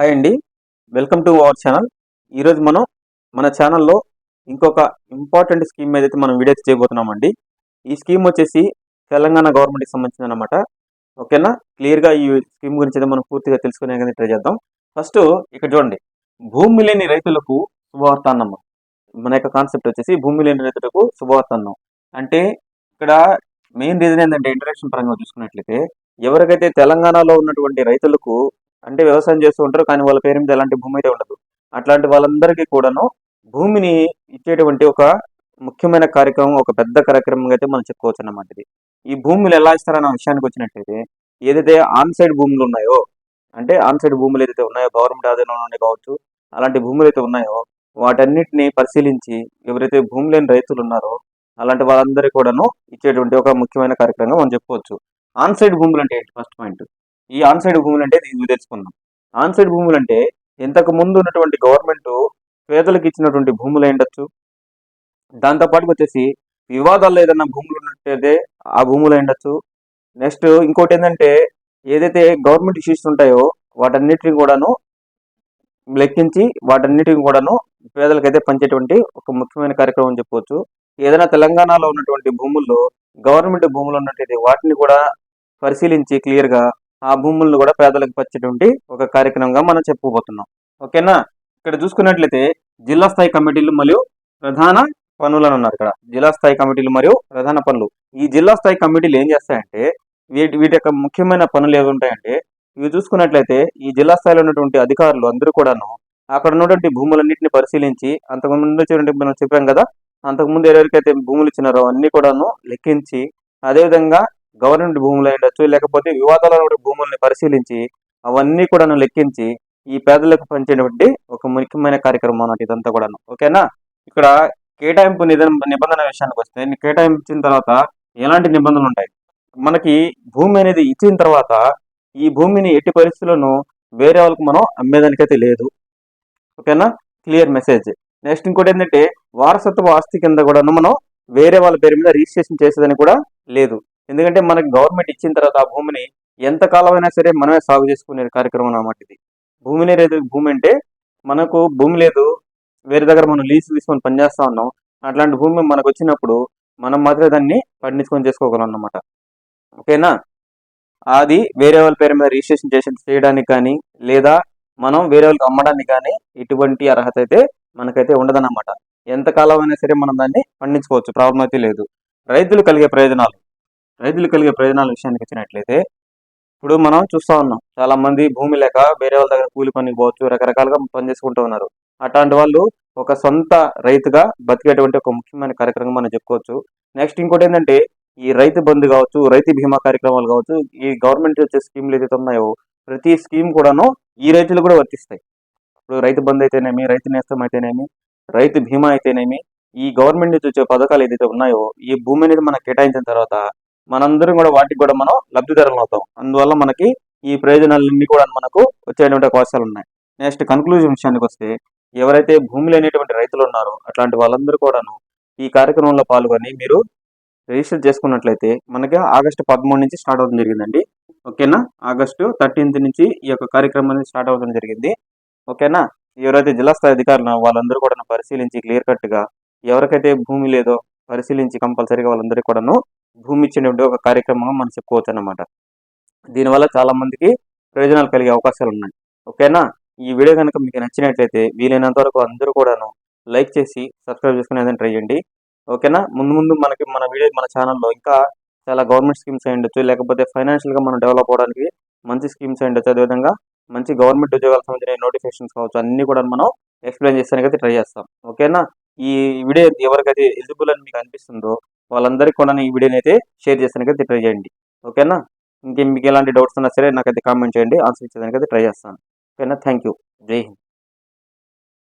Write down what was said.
Hi అండి. Welcome to our channel ఈరోజు మనం మన ఛానల్లో ఇంకొక ఇంపార్టెంట్ స్కీమ్ ఏదైతే మనం వీడియో చేయబోతున్నామండి ఈ స్కీమ్ వచ్చేసి తెలంగాణ గవర్నమెంట్కి సంబంధించింది అనమాట ఓకేనా క్లియర్గా ఈ స్కీమ్ గురించి అయితే మనం పూర్తిగా తెలుసుకునే కానీ ట్రై చేద్దాం. ఫస్ట్ ఇక్కడ చూడండి. భూమి లేని రైతులకు శుభవార్త అన్నం మన యొక్క కాన్సెప్ట్ వచ్చేసి భూమి లేని రైతులకు శుభవార్త అన్నం. అంటే ఇక్కడ మెయిన్ రీజన్ ఏంటంటే ఇంటరాక్షన్ పరంగా చూసుకున్నట్లయితే ఎవరికైతే తెలంగాణలో ఉన్నటువంటి రైతులకు అంటే వ్యవసాయం చేస్తూ ఉంటారు కానీ వాళ్ళ పేరు మీద ఎలాంటి భూమి అయితే ఉండదు. అట్లాంటి వాళ్ళందరికీ కూడాను భూమిని ఇచ్చేటువంటి ఒక ముఖ్యమైన కార్యక్రమం ఒక పెద్ద కార్యక్రమం అయితే మనం చెప్పుకోవచ్చు అన్నమాట ఇది. ఈ భూములు ఎలా ఇస్తారన్న విషయానికి వచ్చినట్టయితే ఏదైతే ఆన్ సైడ్ భూములు ఉన్నాయో అంటే ఆన్ సైడ్ భూములు ఏదైతే ఉన్నాయో గవర్నమెంట్ ఆధీనంలోనే కావచ్చు అలాంటి భూములు అయితే ఉన్నాయో వాటన్నిటిని పరిశీలించి ఎవరైతే భూమి లేని రైతులు ఉన్నారో అలాంటి వాళ్ళందరికీ కూడాను ఇచ్చేటువంటి ఒక ముఖ్యమైన కార్యక్రమంగా మనం చెప్పుకోవచ్చు. ఆన్ సైడ్ భూములు అంటే ఏంటి? First point. ఈ ఆన్ సైడ్ భూములు అంటే ఇది తెలుసుకుందాం. ఆన్ సైడ్ భూములు అంటే ఇంతకు ముందు ఉన్నటువంటి గవర్నమెంట్ పేదలకు ఇచ్చినటువంటి భూములు ఉండొచ్చు. దాంతోపాటు వచ్చేసి వివాదాల్లో ఏదైనా భూములు ఉన్నట్టయితే ఆ భూములు ఉండొచ్చు. నెక్స్ట్ ఇంకోటి ఏంటంటే ఏదైతే గవర్నమెంట్ ఇష్యూస్ ఉంటాయో వాటన్నిటిని కూడాను లెక్కించి వాటన్నిటిని కూడాను పేదలకైతే పంచేటువంటి ఒక ముఖ్యమైన కార్యక్రమం చెప్పవచ్చు ఏదైనా తెలంగాణలో ఉన్నటువంటి భూముల్లో గవర్నమెంట్ భూములు ఉన్నటువంటి వాటిని కూడా పరిశీలించి క్లియర్గా ఆ భూములను కూడా పేదలకు పంచేటువంటి ఒక కార్యక్రమంగా మనం చెప్పుకోబోతున్నాం. ఓకేనా? ఇక్కడ చూసుకున్నట్లయితే జిల్లా స్థాయి కమిటీలు మరియు ప్రధాన పనులు అని ఉన్నారు ఇక్కడ. జిల్లా స్థాయి కమిటీలు మరియు ప్రధాన పనులు. ఈ జిల్లా స్థాయి కమిటీలు ఏం చేస్తాయంటే వీటి వీటి యొక్క ముఖ్యమైన పనులు ఏవి ఉంటాయంటే ఇవి చూసుకున్నట్లయితే ఈ జిల్లా స్థాయిలో ఉన్నటువంటి అధికారులు అందరూ కూడాను అక్కడ ఉన్నటువంటి భూములన్నింటిని పరిశీలించి అంతకుముందు వచ్చేటువంటి మనం చెప్పాం కదా అంతకుముందు ఎవరికైతే భూములు ఇచ్చినారో అన్ని కూడాను లెక్కించి అదేవిధంగా గవర్నమెంట్ భూములు ఉండొచ్చు లేకపోతే వివాదాల భూముల్ని పరిశీలించి అవన్నీ కూడాను లెక్కించి ఈ పేదలకు పంచేటువంటి ఒక ముఖ్యమైన కార్యక్రమం అన్నట్టు ఇదంతా కూడాను. ఓకేనా? ఇక్కడ కేటాయింపు నిబంధన విషయానికి వస్తే కేటాయించిన తర్వాత ఎలాంటి నిబంధనలు ఉంటాయి? మనకి భూమి అనేది ఇచ్చిన తర్వాత ఈ భూమిని ఎట్టి పరిస్థితుల్లోనూ వేరే వాళ్ళకి మనం అమ్మేదానికైతే లేదు. ఓకేనా? Clear message. నెక్స్ట్ ఇంకోటి ఏంటంటే వారసత్వ ఆస్తి కింద కూడాను మనం వేరే వాళ్ళ పేరు మీద రిజిస్ట్రేషన్ చేసేదని కూడా లేదు. ఎందుకంటే మనకి గవర్నమెంట్ ఇచ్చిన తర్వాత ఆ భూమిని ఎంత కాలమైనా సరే మనమే సాగు చేసుకునే కార్యక్రమం అన్నమాట ఇది. భూమి లేదు భూమి అంటే మనకు భూమి లేదు వేరే దగ్గర మనం లీజ్ తీసుకొని పనిచేస్తా ఉన్నాం. అట్లాంటి భూమి మనకు వచ్చినప్పుడు మనం మాత్రమే దాన్ని పండించుకొని చేసుకోగలం అన్నమాట. ఓకేనా? అది వేరే వాళ్ళ పేరు మీద రిజిస్ట్రేషన్ చేసి చేయడానికి కానీ లేదా మనం వేరే వాళ్ళకి అమ్మడానికి కానీ ఎటువంటి అర్హత అయితే మనకైతే ఉండదన్నమాట. ఎంతకాలం అయినా సరే మనం దాన్ని పండించుకోవచ్చు ప్రాబ్లం అయితే లేదు. రైతులు కలిగే ప్రయోజనాలు. రైతులు కలిగే ప్రయోజనాల విషయానికి వచ్చినట్లయితే ఇప్పుడు మనం చూస్తూ ఉన్నాం. చాలా మంది భూమి లేక వేరే వాళ్ళ దగ్గర కూలి పనికి పోవచ్చు రకరకాలుగా పనిచేసుకుంటూ ఉన్నారు. అట్లాంటి వాళ్ళు ఒక సొంత రైతుగా బతికేటువంటి ఒక ముఖ్యమైన కార్యక్రమం మనం చెప్పుకోవచ్చు. నెక్స్ట్ ఇంకోటి ఏంటంటే ఈ రైతు బంధు కావచ్చు రైతు బీమా కార్యక్రమాలు కావచ్చు ఈ గవర్నమెంట్ వచ్చే స్కీమ్లు ఏదైతే ఉన్నాయో ప్రతి స్కీమ్ కూడాను ఈ రైతులు కూడా వర్తిస్తాయి. ఇప్పుడు రైతు బంధు అయితేనేమి రైతు నేస్తం అయితేనేమి రైతు బీమా అయితేనేమి ఈ గవర్నమెంట్ నుంచి వచ్చే పథకాలు ఏదైతే ఉన్నాయో ఈ భూమి అనేది మనకు కేటాయించిన తర్వాత మనందరం కూడా వాటికి కూడా మనం లబ్ధిదారులు అవుతాం. అందువల్ల మనకి ఈ ప్రయోజనాలన్నీ కూడా మనకు వచ్చేటువంటి అవకాశాలు ఉన్నాయి. నెక్స్ట్ కన్క్లూజన్ విషయానికి వస్తే ఎవరైతే భూమి లేనిటువంటి రైతులు ఉన్నారో అట్లాంటి వాళ్ళందరూ కూడాను ఈ కార్యక్రమంలో పాల్గొని మీరు రిజిస్టర్ చేసుకున్నట్లయితే మనకి ఆగస్టు పదమూడు నుంచి స్టార్ట్ అవ్వడం జరిగిందండి. ఓకేనా? ఆగస్టు థర్టీన్త్ నుంచి ఈ యొక్క కార్యక్రమం అనేది స్టార్ట్ అవ్వడం జరిగింది. ఓకేనా? ఎవరైతే జిల్లా స్థాయి అధికారులు వాళ్ళందరూ కూడా పరిశీలించి క్లియర్ కట్గా ఎవరికైతే భూమి లేదో పరిశీలించి కంపల్సరీగా వాళ్ళందరికీ కూడాను భూమి ఇచ్చినటువంటి ఒక కార్యక్రమంగా మనం చెప్పుకోవచ్చు అనమాట దీనివల్ల చాలామందికి ప్రయోజనాలు కలిగే అవకాశాలు ఉన్నాయి. ఓకేనా? ఈ వీడియో కనుక మీకు నచ్చినట్లయితే వీలైనంత వరకు అందరూ కూడాను లైక్ చేసి సబ్స్క్రైబ్ చేసుకునేదని ట్రై చేయండి. ఓకేనా? ముందు ముందు మనకి మన వీడియో మన ఛానల్లో ఇంకా చాలా గవర్నమెంట్ స్కీమ్స్ అయి ఉండొచ్చు లేకపోతే ఫైనాన్షియల్గా మనం డెవలప్ అవడానికి మంచి స్కీమ్స్ అయి ఉండొచ్చు. అదేవిధంగా మంచి గవర్నమెంట్ ఉద్యోగాలకు సంబంధించిన నోటిఫికేషన్స్ కావచ్చు అన్నీ కూడా మనం ఎక్స్ప్లెయిన్ చేస్తానికి ట్రై చేస్తాం. ఓకేనా? ఈ వీడియో ఎవరికైతే ఎలిజిబుల్ అని మీకు అనిపిస్తుందో వాళ్ళందరికీ కూడా ఈ వీడియోని అయితే షేర్ చేసానికైతే ట్రై చేయండి. ఓకేనా? ఇంకే మీకు ఎలాంటి డౌట్స్ ఉన్నా సరే నాకైతే కామెంట్ చేయండి. ఆన్సర్ ఇచ్చేదానికైతే అయితే ట్రై చేస్తాను. ఓకేనా? థ్యాంక్ యూ జై హింద్.